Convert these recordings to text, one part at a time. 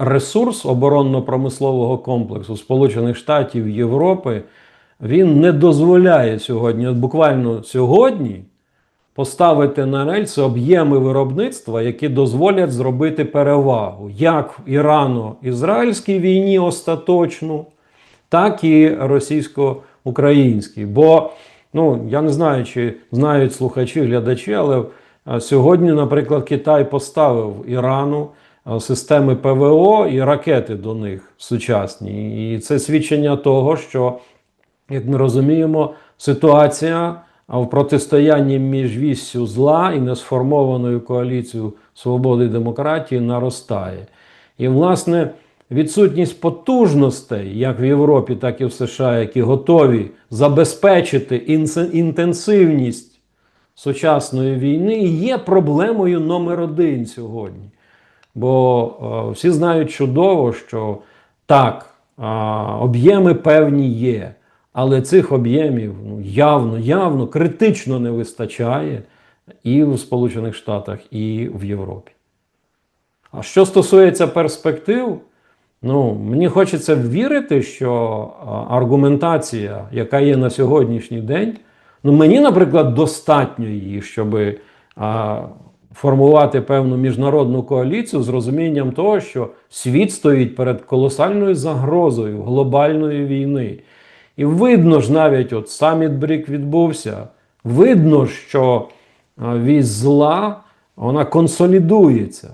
ресурс оборонно-промислового комплексу Сполучених Штатів Європи він не дозволяє сьогодні, буквально сьогодні, поставити на рельси об'єми виробництва, які дозволять зробити перевагу як в Ірано-Ізраїльській війні остаточну, так і російсько-українській. Бо ну, я не знаю, чи знають слухачі, глядачі, але сьогодні, наприклад, Китай поставив Ірану системи ПВО і ракети до них сучасні. І це свідчення того, що, як ми розуміємо, ситуація в протистоянні між віссю зла і несформованою коаліцією свободи і демократії наростає. І, власне, відсутність потужностей, як в Європі, так і в США, які готові забезпечити інтенсивність сучасної війни, є проблемою номер один сьогодні. Бо е, всі знають чудово, що так, е, об'єми певні є, але цих об'ємів ну, явно, явно критично не вистачає і в Сполучених Штатах, і в Європі. А що стосується перспектив, ну, мені хочеться вірити, що а, аргументація, яка є на сьогоднішній день, ну, мені, наприклад, достатньо її, щоб а, формувати певну міжнародну коаліцію з розумінням того, що світ стоїть перед колосальною загрозою глобальної війни. І видно ж навіть, от саміт Брік відбувся, видно, що а, вісь зла вона консолідується.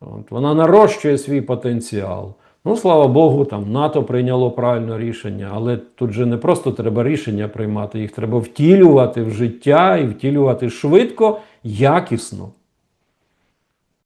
От, вона нарощує свій потенціал. Ну, слава Богу, там НАТО прийняло правильне рішення, але тут же не просто треба рішення приймати, їх треба втілювати в життя і втілювати швидко, якісно.